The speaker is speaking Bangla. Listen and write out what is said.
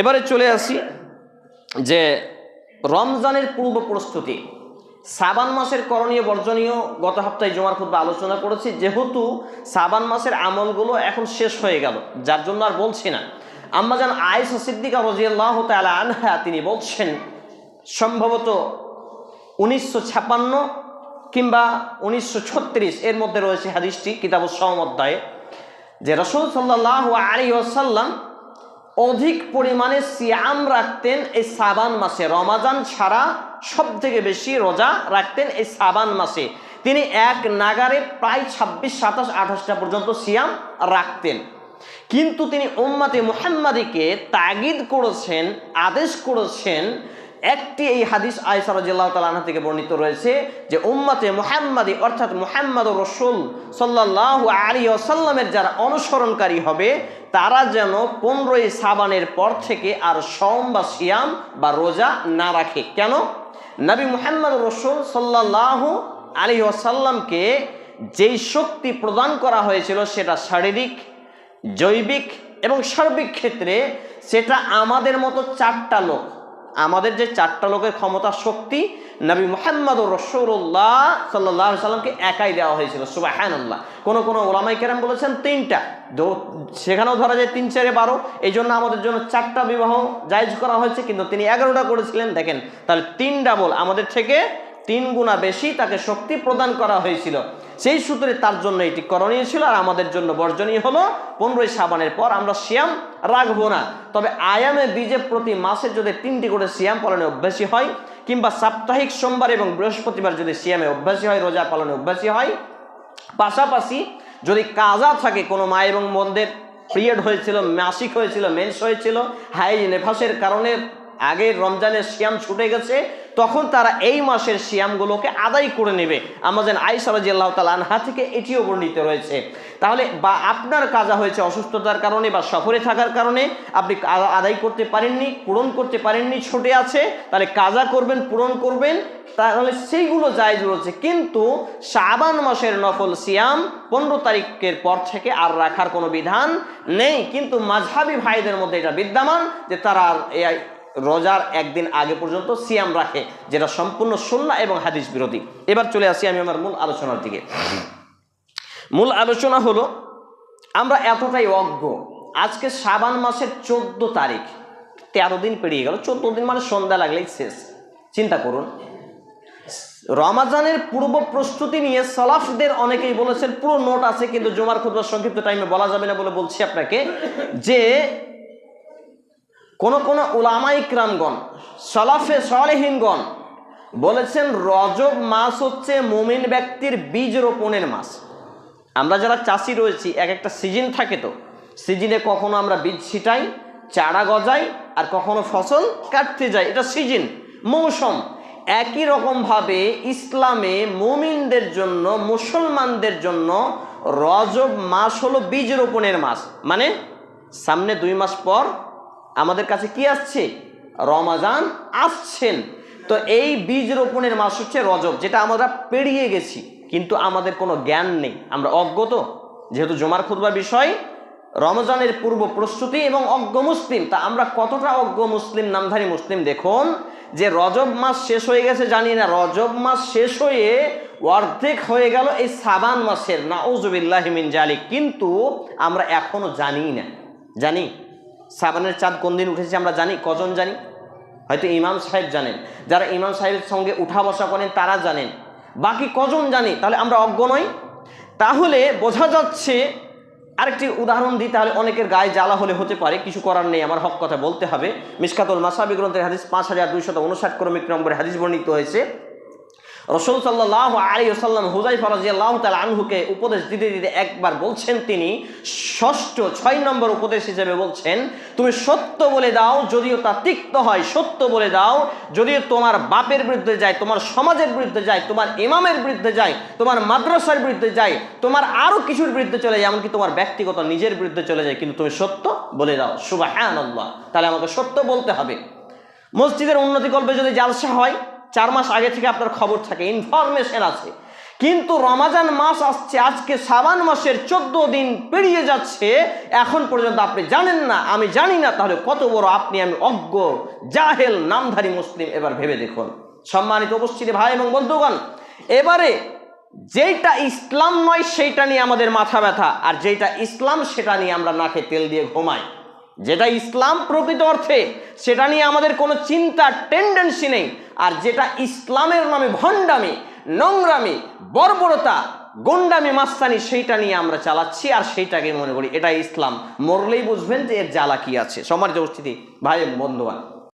এবারে চলে আসি যে রমজানের পূর্ব প্রস্তুতি। সাবান মাসের করণীয় বর্জনীয় গত সপ্তাহে জমার খুব আলোচনা করেছি, যেহেতু সাবান মাসের আমলগুলো এখন শেষ হয়ে গেল, যার জন্য আর বলছি না। আম্মাজান আয়েশা সিদ্দিকা রাজিয়াল্লাহ তাআলা আনহা, তিনি বলছেন, সম্ভবত উনিশশো ছাপান্ন কিংবা উনিশশো ছত্রিশ এর মধ্যে রয়েছে হাদিসটি, কিতাব সম অধ্যায়ে যে রসুল সাল্লাহ আলী ওসাল্লাম অধিক পরিমাণে সিয়াম রাখতেন এই সাবান মাসে। রমাজান ছাড়া সব থেকে বেশি রোজা রাখতেন এই সাবান মাসে। তিনি এক নাগারে প্রায় ছাব্বিশ, সাতাশ, আঠাশটা পর্যন্ত সিয়াম রাখতেন। কিন্তু তিনি উম্মাতে মোহাম্মাদিকে তাগিদ করেছেন, আদেশ করেছেন একটি এই হাদিস আয়সা রাজিয়াল্লাহ তালা থেকে বর্ণিত রয়েছে যে উম্মাতে মুহাম্মাদি, অর্থাৎ মুহাম্মদ রসুল সাল্লাহ আলী আসাল্লামের যারা অনুসরণকারী হবে, তারা যেন পনেরোই সাবানের পর থেকে আর সম বা সিয়াম বা রোজা না রাখে। কেন? নবী মুহাম্মদ রসুল সাল্লাহ আলী আসাল্লামকে যেই শক্তি প্রদান করা হয়েছিল সেটা শারীরিক, জৈবিক এবং সার্বিক ক্ষেত্রে সেটা আমাদের মতো চারটা লোক আমাদের যে চারটা লোকের ক্ষমতা শক্তি, নবী মোহাম্মদ রসৌল্লাহ সাল্লাহ সাল্লামকে একাই দেওয়া হয়েছিল সুবাহান্লাহ কোনো কোনো ওলামাই কেরাম বলেছেন তিনটা। সেখানেও ধরা যায় তিন, চারে বারো। এই জন্য আমাদের জন্য চারটা বিবাহ জায়জ করা হয়েছে, কিন্তু তিনি এগারোটা করেছিলেন। দেখেন, তাহলে তিন ডাবল আমাদের থেকে তিন গুণা বেশি তাকে শক্তি প্রদান করা হয়েছিল। সেই সূত্রে তার জন্য এটি করণীয় ছিল আর আমাদের জন্য বর্জনীয় হলো পনেরোই সাবানের পর আমরা সিয়াম রাখব না। তবে আয়ামে বীজে প্রতি মাসে যদি তিনটি করে সিয়াম পালনে অভ্যাসী হয় কিংবা সাপ্তাহিক সোমবার এবং বৃহস্পতিবার যদি সিয়ামে অভ্যাসী হয়, রোজা পালনে অভ্যাসী হয়, পাশাপাশি যদি কাজা থাকে, কোনো মা এবং বোনদের পিরিয়ড হয়েছিল, মাসিক হয়েছিল, মেন্স হয়েছিল হাই নেফাসের কারণে আগে রমজানের সিয়াম ছুটে গেছে তখন তারা এই মাসের সিয়ামগুলোকে আদায় করে নেবে। আমাদের আইসা রাজি আল্লাহ তালা আনহা থেকে এটিও বর্ণিত রয়েছে। তাহলে বা আপনার কাজা হয়েছে অসুস্থতার কারণে বা সফরে থাকার কারণে আপনি আদায় করতে পারেননি, পূরণ করতে পারেননি, ছুটে আছে, তাহলে কাজা করবেন, পূরণ করবেন, তাহলে সেইগুলো জায়জ রয়েছে। কিন্তু শাবান মাসের নফল সিয়াম পনেরো তারিখের পর থেকে আর রাখার কোনো বিধান নেই। কিন্তু মাঝহাবি ভাইদের মধ্যে এটা বিদ্যমান যে তারা আর রোজার একদিন আগে পর্যন্ত সিয়াম রাখে, যেটা সম্পূর্ণ সুন্না এবং হাদিস বিরোধী। এবার চলে আসি আমি আমার মূল আলোচনার দিকে। মূল আলোচনা হলো, আমরা এতটাই অজ্ঞ। আজকে সাবান মাসের চোদ্দ তারিখ। তেরো দিন পেরিয়ে গেল। চোদ্দ দিন মানে সন্ধ্যা লাগলেই শেষ। চিন্তা করুন। রমাজানের পূর্ব প্রস্তুতি নিয়ে সলাফদের অনেকেই বলেছেন, পুরো নোট আছে, কিন্তু জমার খুদবার সংক্ষিপ্ত টাইমে বলা যাবে না বলে বলছি আপনাকে, যে কোন কোন উলামাইকরামগণ সলাফে সলেহীনগণ বলেছেন, রজব মাস হচ্ছে মুমিন ব্যক্তির বীজ রোপণের মাস। আমরা যারা চাষি রয়েছি, এক একটা সিজন থাকে তো, সিজনে কখনো আমরা বীজ ছিটাই, চারা গজাই, আর কখনো ফসল কাটতে যাই। এটা সিজন, মৌসুম। একই রকমভাবে ইসলামে মুমিনদের জন্য, মুসলমানদের জন্য রজব মাস হলো বীজ রোপণের মাস। মানে সামনে দুই মাস পর আমাদের কাছে কি আসছে? রমাজান আসছেন। তো এই বীজ রোপণের মাস হচ্ছে রজব, যেটা আমরা পেরিয়ে গেছি, কিন্তু আমাদের কোনো জ্ঞান নেই। আমরা অজ্ঞত যেহেতু জমার খুদবার বিষয়, রমজানের পূর্ব প্রস্তুতি এবং অজ্ঞ মুসলিম। তা আমরা কতটা অজ্ঞ মুসলিম, নামধারী মুসলিম? দেখুন, যে রজব মাস শেষ হয়ে গেছে, জানি না, রজব মাস শেষ হয়ে অর্ধেক হয়ে গেল এই সাবান মাসের না নাউজুবিল্লাহিমিন জালিক। কিন্তু আমরা এখনও জানি না। জানি? সাবানের চাঁদ কোন দিন উঠেছে আমরা জানি, কজন জানি? হয়তো ইমাম সাহেব জানেন। যারা ইমাম সাহেবের সঙ্গে উঠা বসা করেন, তারা জানেন। বাকি কজন জানি, তাহলে আমরা অজ্ঞ নই। তাহলে বোঝা যাচ্ছে, আরেকটি উদাহরণ দিই, তাহলে অনেকের গায়ে জ্বালা হলে হতে পারে, কিছু করার নেই, আমার হক কথা বলতে হবে। মিসকাতুল মাসাবি গ্রন্থের হাদিস পাঁচ হাজার দুইশত উনষাট ক্রমিক নম্বরে হাদিস বর্ণিত হয়েছে। রসুল সাল্লাহ আলী ওসাল্লাম হুজাই ফরাজি আল্লাহ তাল আনহুকে উপদেশ দিতে দিতে একবার বলছেন তিনি, ষষ্ঠ ছয় নম্বর উপদেশ হিসেবে বলছেন, তুমি সত্য বলে দাও যদিও তা তিক্ত হয়, সত্য বলে দাও যদিও তোমার বাপের বিরুদ্ধে যায়, তোমার সমাজের বিরুদ্ধে যায়, তোমার ইমামের বিরুদ্ধে যায়, তোমার মাদ্রাসার বিরুদ্ধে যায়, তোমার আরও কিছুর বিরুদ্ধে চলে যায়, এমনকি তোমার ব্যক্তিগত নিজের বিরুদ্ধে চলে যায়, কিন্তু তুমি সত্য বলে দাও। সুবাহ তাহলে আমাকে সত্য বলতে হবে। মসজিদের উন্নতি কল্পে যদি জালসা হয় চার মাস আগে থেকে আপনার খবর থাকে ইনফরমেশন আছে। কিন্তু রমাজান মাস আসছে, আজকে সাবান মাসের চোদ্দ দিন পেরিয়ে যাচ্ছে। এখন পর্যন্ত আপনি জানেন না, আমি জানি না, তাহলে কত বড় আপনি আমি অজ্ঞ, জাহেল, নামধারী মুসলিম, এবার ভেবে দেখুন। সম্মানিত উপস্থিতি, ভাই এবং বন্ধুগণ, এবারে যেইটা ইসলাম নয়, সেইটা নিয়ে আমাদের মাথা ব্যথা, আর যেটা ইসলাম, সেটা নিয়ে আমরা নাকে তেল দিয়ে ঘুমাই। যেটা ইসলাম প্রকৃত অর্থে, সেটা নিয়ে আমাদের কোনো চিন্তা টেন্ডেন্সি নেই। আর যেটা ইসলামের নামে ভণ্ডামি, নোংরামি, বর্বরতা, গন্ডামি, মাস্তানি, সেইটা নিয়ে আমরা চালাচ্ছি আর সেইটাকে মনে করি এটা ইসলাম। মরলেই বুঝবেন যে এর জ্বালা কি আছে। সমাজ উপস্থিতি ভাই বন্ধুবান